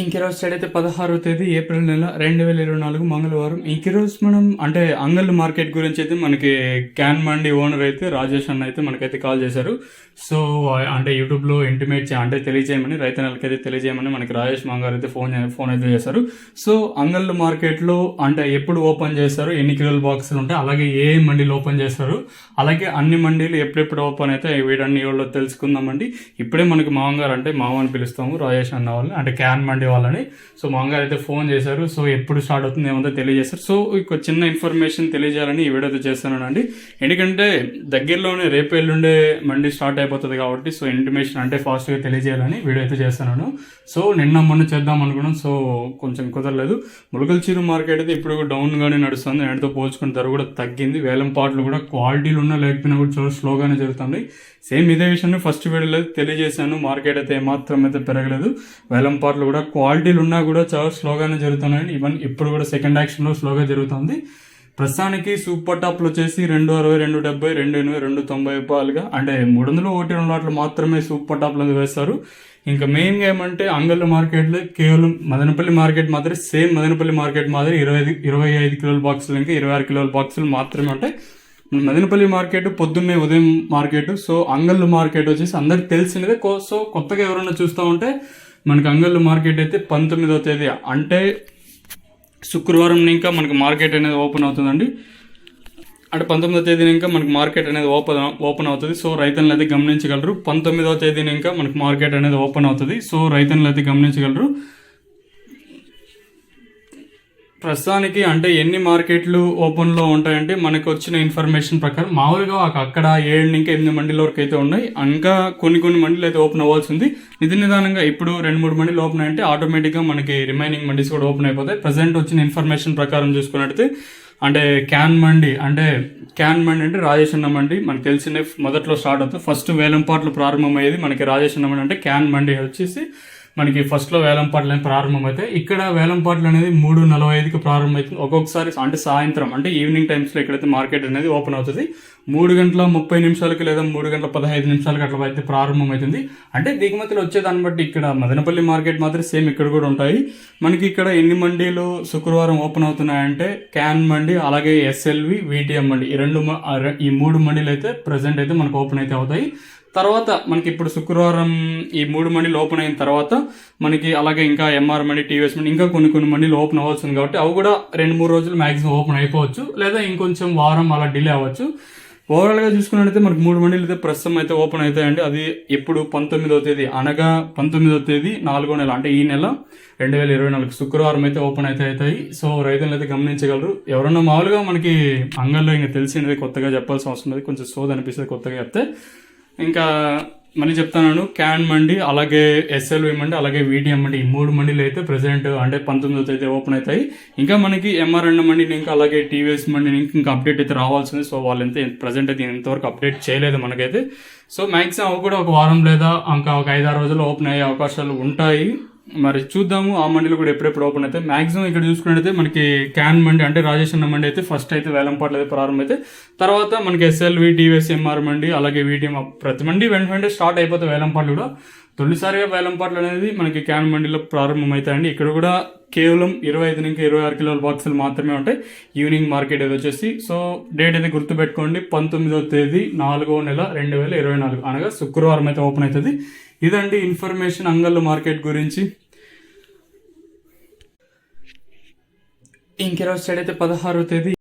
ఇంకిరోజు side అయితే పదహారో తేదీ ఏప్రిల్ నెల రెండు వేల ఇరవై నాలుగు మంగళవారం. ఇంకిరోజు మనం అంటే అంగల్ మార్కెట్ గురించి అయితే మనకి క్యాన్ మండి ఓనర్ అయితే రాజేష్ అన్న అయితే మనకైతే కాల్ చేశారు. సో అంటే యూట్యూబ్లో ఇంటిమేట్ చే అంటే తెలియజేయమని రైతన్నలకైతే తెలియజేయమని మనకి రాజేష్ మంగారు అయితే ఫోన్ ఫోన్ అయితే చేశారు. సో అంగళ్ళు మార్కెట్లో అంటే ఎప్పుడు ఓపెన్ చేస్తారు ఎన్ని కిలోల బాక్సులు ఉంటాయి అలాగే ఏ మండీలు ఓపెన్ చేస్తారు అలాగే అన్ని మండీలు ఎప్పుడెప్పుడు ఓపెన్ అయితే వీటన్ని ఎవరో తెలుసుకుందామండి. ఇప్పుడే మనకి మామగారు అంటే మామ అని పిలుస్తాము రాజేష్ అన్న వాళ్ళని అంటే క్యాన్ మండీ వాళ్ళని. సో మామగారు అయితే ఫోన్ చేశారు సో ఎప్పుడు స్టార్ట్ అవుతుంది ఏమంతా తెలియజేస్తారు సో ఒక చిన్న ఇన్ఫర్మేషన్ తెలియజేయాలని ఈ వీడియో అయితే చేస్తున్నానండి. ఎందుకంటే దగ్గరలోనే రేపు ఎల్లుండే మండి స్టార్ట్ అయిపోతుంది కాబట్టి సో ఇంటిమేషన్ అంటే ఫాస్ట్గా తెలియజేయాలని వీడియో అయితే చేస్తున్నాను. సో నిన్న మొన్న చేద్దాం అనుకున్నాం సో కొంచెం కుదరలేదు. ములకల చీరు మార్కెట్ అయితే ఇప్పుడు డౌన్గానే నడుస్తుంది. దానితో పోల్చుకుని ధర కూడా తగ్గింది. వేలం పాటలు కూడా క్వాలిటీలు ఉన్నా లేకపోయినా కూడా చాలా స్లోగానే జరుగుతుంది సేమ్ ఇదే విషయాన్ని ఫస్ట్ వీడియోలో తెలియజేశాను. మార్కెట్ అయితే ఏమాత్రం అయితే పెరగలేదు. వేలం పాటలు కూడా క్వాలిటీలు ఉన్నా కూడా చాలా స్లోగానే జరుగుతున్నాయి ఈవెన్ ఇప్పుడు కూడా సెకండ్ యాక్షన్లో స్లోగా జరుగుతుంది. ప్రస్తుతానికి సూపర్ టాప్లు వచ్చేసి రెండు అరవై రెండు డెబ్బై రెండు ఎనభై రెండు తొంభై రూపాయలుగా. అంటే మూడు వందలు ఒకటి రెండు వాటిలో మాత్రమే సూపర్ టాప్లు వేస్తారు. ఇంకా మెయిన్గా ఏమంటే అంగళ్ళ మార్కెట్లో కేవలం మదనపల్లి మార్కెట్ మాత్రమే సేమ్ మదనపల్లి మార్కెట్ మాదిరి ఇరవై ఇరవై ఐదు కిలోల బాక్సులు ఇంకా ఇరవై ఆరు కిలోల బాక్సులు మాత్రమే ఉంటాయి. మదనపల్లి మార్కెట్ పొద్దున్నే ఉదయం మార్కెట్ సో అంగళ్ళు మార్కెట్ వచ్చేసి అందరికి తెలిసినదే కో- సో కొత్తగా ఎవరైనా చూస్తూ ఉంటే మనకి అంగళ్ళు మార్కెట్ అయితే పంతొమ్మిదవ తేదీ. అంటే శుక్రవారం ఇంకా మనకి మార్కెట్ అనేది ఓపెన్ అవుతుందండి. అంటే పంతొమ్మిదో తేదీన ఇంకా మనకి మార్కెట్ అనేది ఓపెన్ ఓపెన్ అవుతుంది. సో రైతులను అయితే గమనించగలరు. పంతొమ్మిదవ తేదీన ఇంకా మనకి మార్కెట్ అనేది ఓపెన్ అవుతుంది. సో రైతులను అయితే గమనించగలరు. ప్రస్తుతానికి అంటే ఎన్ని మార్కెట్లు ఓపెన్లో ఉంటాయంటే మనకు వచ్చిన ఇన్ఫర్మేషన్ ప్రకారం మామూలుగా అక్కడ ఏడు ఇంకా ఎనిమిది మండీల వరకు అయితే ఉన్నాయి. ఇంకా కొన్ని కొన్ని మండీలు అయితే ఓపెన్ అవ్వాల్సి ఉంది. నిధి నిదానంగా ఇప్పుడు రెండు మూడు మండీలు ఓపెన్ అంటే ఆటోమేటిక్గా మనకి రిమైనింగ్ మండీస్ కూడా ఓపెన్ అయిపోతాయి. ప్రజెంట్ వచ్చిన ఇన్ఫర్మేషన్ ప్రకారం చూసుకున్నట్టయితే అంటే క్యాన్ మండి అంటే క్యాన్ మండి అంటే రాజేషన్న మండి. మనకు తెలిసిన మొదట్లో స్టార్ట్ అవుతుంది. ఫస్ట్ వేలంపాట్లు ప్రారంభమయ్యేది మనకి రాజేషన్న మండి అంటే క్యాన్ మండి వచ్చేసి మనకి ఫస్ట్లో వేలంపాట్లు అనేవి ప్రారంభమవుతాయి ఇక్కడ వేలంపాట్లు అనేది మూడు నలభై ఐదుకి ప్రారంభమవుతుంది. ఒక్కొక్కసారి అంటే సాయంత్రం అంటే ఈవినింగ్ టైమ్స్లో ఎక్కడైతే మార్కెట్ అనేది ఓపెన్ అవుతుంది మూడు గంటల ముప్పై నిమిషాలకి లేదా మూడు గంటల పదహైదు నిమిషాలకి అట్లా అయితే ప్రారంభమవుతుంది. అంటే దిగుమతులు వచ్చేదాన్ని బట్టి ఇక్కడ మదనపల్లి మార్కెట్ మాత్రం సేమ్ ఇక్కడ కూడా ఉంటాయి. మనకి ఇక్కడ ఎన్ని మండీలు శుక్రవారం ఓపెన్ అవుతున్నాయంటే క్యాన్ మండి అలాగే ఎస్ఎల్వి విటిఎం మండి. ఈ రెండు మ- ఈ మూడు మండీలు అయితే ప్రజెంట్ అయితే మనకు ఓపెన్ అయితే అవుతాయి. తర్వాత మనకి ఇప్పుడు శుక్రవారం ఈ మూడు మండీలు ఓపెన్ అయిన తర్వాత మనకి అలాగే ఇంకా ఎంఆర్ మండి టీవీఎస్ మండి ఇంకా కొన్ని కొన్ని మండీలు ఓపెన్ అవ్వాల్సింది కాబట్టి అవి కూడా రెండు మూడు రోజులు మాక్సిమం ఓపెన్ అయిపోవచ్చు. లేదా ఇంకొంచెం వారం అలా డిలే అవ్వచ్చు. ఓవరాల్గా చూసుకున్నట్టయితే మనకి మూడు మండీలు అయితే ప్రస్తుతం అయితే ఓపెన్ అవుతాయండి. అది ఎప్పుడు పంతొమ్మిదవ తేదీ అనగా పంతొమ్మిదవ తేదీ నాలుగో నెల అంటే ఈ నెల రెండు వేల ఇరవై నాలుగు శుక్రవారం అయితే ఓపెన్ అయితే అవుతాయి. సో రైతులు అయితే గమనించగలరు. ఎవరన్నా మామూలుగా మనకి అంగల్లో ఇంకా తెలిసినది కొత్తగా చెప్పాల్సిన అవసరం లేదు. కొంచెం సోది అనిపిస్తుంది కొత్తగా చెప్తే ఇంకా మళ్ళీ చెప్తాను క్యాన్ మండి అలాగే ఎస్ఎల్వి మండి అలాగే వీడిఎం మండి ఈ మూడు మండీలు అయితే ప్రెసెంట్ అంటే పంతొమ్మిదో తేదీ ఓపెన్ అవుతాయి. ఇంకా మనకి ఎంఆర్ఎన్ మండిని ఇంకా అలాగే టీవీఎస్ మండిని ఇంకా అప్డేట్ అయితే రావాల్సింది. సో వాళ్ళు ఎంత ప్రజెంట్ అయితే ఇంతవరకు అప్డేట్ చేయలేదు మనకైతే. సో మ్యాక్సిమం అవి కూడా ఒక వారం లేదా ఇంకా ఒక ఐదారు రోజుల్లో ఓపెన్ అయ్యే అవకాశాలు ఉంటాయి. మరి చూద్దాము. ఆ మండీలు కూడా ఎప్పుడెప్పుడు ఓపెన్ అయితే మాక్సిమం ఇక్కడ చూసుకున్నట్టయితే మనకి క్యాన్ మండి అంటే రాజేష్ అన్న మండి అయితే ఫస్ట్ అయితే వేలంపాట్లు అయితే ప్రారంభమైతే తర్వాత మనకి ఎస్ఎల్వి టీవీఎస్ ఎంఆర్ మండి అలాగే వీటిఎం ప్రతి మండి వెంట వెంటనే స్టార్ట్ అయిపోతాయి వేలంపాట్లు కూడా. తొలిసారిగా వేలంపాట్లు అనేది మనకి క్యాన్ మండీలో ప్రారంభమవుతాయండి ఇక్కడ కూడా కేవలం ఇరవై ఐదు నుంచి ఇరవై ఆరు కిలోల బాక్సులు మాత్రమే ఉంటాయి. ఈవినింగ్ మార్కెట్ అది వచ్చేసి సో డేట్ అయితే గుర్తుపెట్టుకోండి పంతొమ్మిదవ తేదీ నాలుగో నెల రెండు వేల ఇరవై నాలుగు అనగా శుక్రవారం అయితే ఓపెన్ అవుతుంది. ఇదండి ఇన్ఫర్మేషన్ అంగళ్ళు మార్కెట్ గురించి. ఇంకెరో సైడ్ అయితే పదహారో తేదీ.